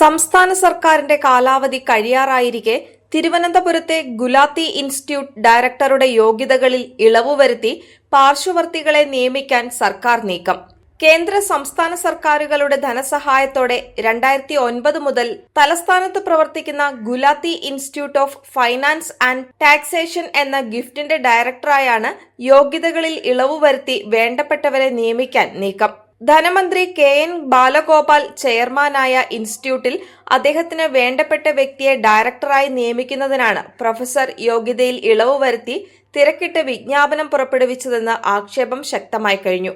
സംസ്ഥാന സർക്കാരിന്റെ കാലാവധി കഴിയാറായിരിക്കെ തിരുവനന്തപുരത്തെ ഗുലാത്തി ഇൻസ്റ്റിറ്റ്യൂട്ട് ഡയറക്ടറുടെ യോഗ്യതകളിൽ ഇളവ് വരുത്തി പാർശ്വവർത്തികളെ നിയമിക്കാൻ സർക്കാർ നീക്കം. കേന്ദ്ര സംസ്ഥാന സർക്കാരുകളുടെ ധനസഹായത്തോടെ രണ്ടായിരത്തി ഒൻപത് മുതൽ തലസ്ഥാനത്ത് പ്രവർത്തിക്കുന്ന Gulati institute of finance and taxation എന്ന ഗിഫ്റ്റിന്റെ ഡയറക്ടറായാണ് യോഗ്യതകളിൽ ഇളവ് വരുത്തി വേണ്ടപ്പെട്ടവരെ നിയമിക്കാൻ നീക്കം. ധനമന്ത്രി കെ എൻ ബാലഗോപാൽ ചെയർമാനായ ഇൻസ്റ്റിറ്റ്യൂട്ടിൽ അദ്ദേഹത്തിന് വേണ്ടപ്പെട്ട വ്യക്തിയെ ഡയറക്ടറായി നിയമിക്കുന്നതിനാണ് പ്രൊഫസർ യോഗ്യതയിൽ ഇളവ് വരുത്തി തിരക്കിട്ട് വിജ്ഞാപനം പുറപ്പെടുവിച്ചതെന്ന് ആക്ഷേപം ശക്തമായി കഴിഞ്ഞു.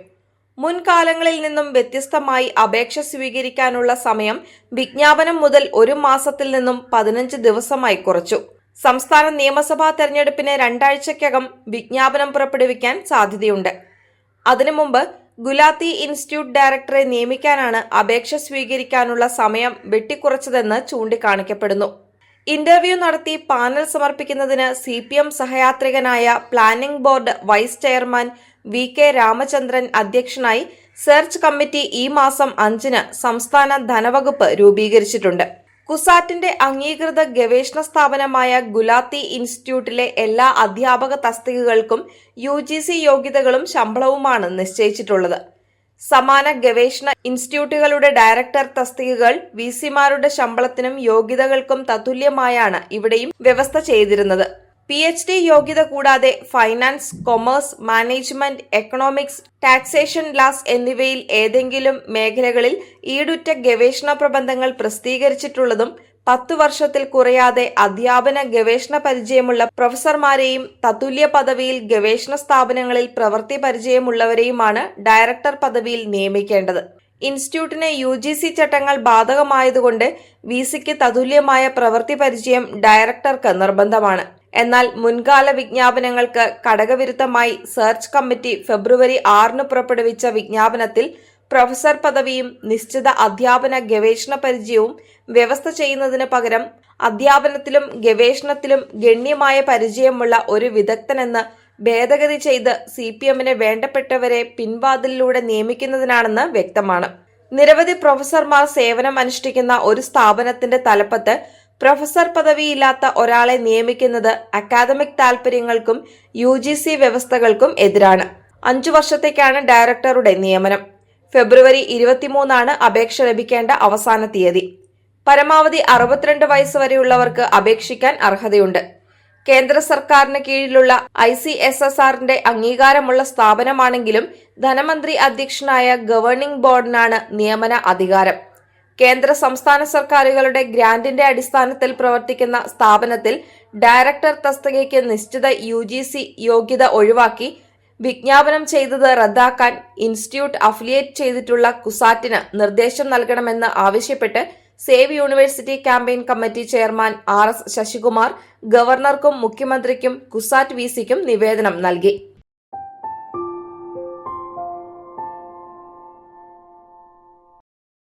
മുൻകാലങ്ങളിൽ നിന്നും വ്യത്യസ്തമായി അപേക്ഷ സ്വീകരിക്കാനുള്ള സമയം വിജ്ഞാപനം മുതൽ ഒരു മാസത്തിൽ നിന്നും പതിനഞ്ച് ദിവസമായി കുറച്ചു. സംസ്ഥാന നിയമസഭാ തെരഞ്ഞെടുപ്പിന് രണ്ടാഴ്ചയ്ക്കകം വിജ്ഞാപനം പുറപ്പെടുവിക്കാൻ സാധ്യതയുണ്ട്. അതിനു മുമ്പ് ഗുലാത്തി ഇൻസ്റ്റിറ്റ്യൂട്ട് ഡയറക്ടറെ നിയമിക്കാനാണ് അപേക്ഷ സ്വീകരിക്കാനുള്ള സമയം വെട്ടിക്കുറച്ചതെന്ന് ചൂണ്ടിക്കാണിക്കപ്പെടുന്നു. ഇന്റർവ്യൂ നടത്തി പാനൽ സമർപ്പിക്കുന്നതിന് C P M സഹയാത്രികനായ planning board vice chairman V K Ramachandran അധ്യക്ഷനായി സെർച്ച് കമ്മിറ്റി ഈ മാസം അഞ്ചിന് സംസ്ഥാന ധനവകുപ്പ് രൂപീകരിച്ചിട്ടുണ്ട്. കുസാറ്റിന്റെ അംഗീകൃത ഗവേഷണ സ്ഥാപനമായ ഗുലാത്തി ഇൻസ്റ്റിറ്റ്യൂട്ടിലെ എല്ലാ അധ്യാപക തസ്തികകൾക്കും യു ജി സി യോഗ്യതകളും ശമ്പളവുമാണ് നിശ്ചയിച്ചിട്ടുള്ളത്. സമാന ഗവേഷണ ഇൻസ്റ്റിറ്റ്യൂട്ടുകളുടെ ഡയറക്ടർ തസ്തികകൾ വി സിമാരുടെ ശമ്പളത്തിനും യോഗ്യതകൾക്കും തത്തുല്യമായാണ് ഇവിടെയും വ്യവസ്ഥ ചെയ്തിരുന്നത്. പി എച്ച് ഡി യോഗ്യത കൂടാതെ finance commerce management economics taxation laws എന്നിവയിൽ ഏതെങ്കിലും മേഖലകളിൽ ഈടുറ്റ ഗവേഷണ പ്രബന്ധങ്ങൾ പ്രസിദ്ധീകരിച്ചിട്ടുള്ളതും പത്തു വർഷത്തിൽ കുറയാതെ അധ്യാപന ഗവേഷണ പരിചയമുള്ള പ്രൊഫസർമാരെയും തത്തുല്യ പദവിയിൽ ഗവേഷണ സ്ഥാപനങ്ങളിൽ പ്രവൃത്തി പരിചയമുള്ളവരെയുമാണ് ഡയറക്ടർ പദവിയിൽ നിയമിക്കേണ്ടത്. ഇൻസ്റ്റിറ്റ്യൂട്ടിന് യു ജി സി ചട്ടങ്ങൾ ബാധകമായതുകൊണ്ട് വി സിക്ക് തതുല്യമായ പ്രവൃത്തി പരിചയം ഡയറക്ടർക്ക് നിർബന്ധമാണ്. എന്നാൽ മുൻകാല വിജ്ഞാപനങ്ങൾക്ക് ഘടകവിരുദ്ധമായി സെർച്ച് കമ്മിറ്റി ഫെബ്രുവരി ആറിന് പുറപ്പെടുവിച്ച വിജ്ഞാപനത്തിൽ പ്രൊഫസർ പദവിയും നിശ്ചിത അധ്യാപന ഗവേഷണ പരിചയവും വ്യവസ്ഥ ചെയ്യുന്നതിന് പകരം അധ്യാപനത്തിലും ഗവേഷണത്തിലും ഗണ്യമായ പരിചയമുള്ള ഒരു വിദഗ്ധനെന്ന് ഭേദഗതി ചെയ്ത് സി പി എമ്മിന് വേണ്ടപ്പെട്ടവരെ പിൻവാതിലിലൂടെ നിയമിക്കുന്നതിനാണെന്ന് വ്യക്തമാണ്. നിരവധി പ്രൊഫസർമാർ സേവനം അനുഷ്ഠിക്കുന്ന ഒരു സ്ഥാപനത്തിന്റെ തലപ്പത്ത് പ്രൊഫസർ പദവിയില്ലാത്ത ഒരാളെ നിയമിക്കുന്നത് അക്കാദമിക് താൽപര്യങ്ങൾക്കും യു ജി സി വ്യവസ്ഥകൾക്കും എതിരാണ്. അഞ്ചു വർഷത്തേക്കാണ് ഡയറക്ടറുടെ നിയമനം. ഫെബ്രുവരി ഇരുപത്തിമൂന്നാണ് അപേക്ഷ ലഭിക്കേണ്ട അവസാന തീയതി. പരമാവധി അറുപത്തിരണ്ട് വയസ്സ് വരെയുള്ളവർക്ക് അപേക്ഷിക്കാൻ അർഹതയുണ്ട്. കേന്ദ്ര സർക്കാരിന് കീഴിലുള്ള ഐ സി എസ് എസ് ആറിന്റെ അംഗീകാരമുള്ള സ്ഥാപനമാണെങ്കിലും ധനമന്ത്രി അധ്യക്ഷനായ ഗവേണിംഗ് ബോർഡിനാണ് നിയമന അധികാരം. കേന്ദ്ര സംസ്ഥാന സർക്കാരുകളുടെ ഗ്രാന്റിന്റെ അടിസ്ഥാനത്തിൽ പ്രവർത്തിക്കുന്ന സ്ഥാപനത്തിൽ ഡയറക്ടർ തസ്തികയ്ക്ക് നിശ്ചിത യു യോഗ്യത ഒഴിവാക്കി വിജ്ഞാപനം ചെയ്തത് റദ്ദാക്കാൻ ഇൻസ്റ്റിറ്റ്യൂട്ട് അഫിലിയേറ്റ് ചെയ്തിട്ടുള്ള കുസാറ്റിന് നിർദ്ദേശം നൽകണമെന്ന് ആവശ്യപ്പെട്ട് save university campaign committee chairman R S Sasikumar ഗവർണർക്കും മുഖ്യമന്ത്രിക്കും കുസാറ്റ് വി സിക്കും നിവേദനം നൽകി.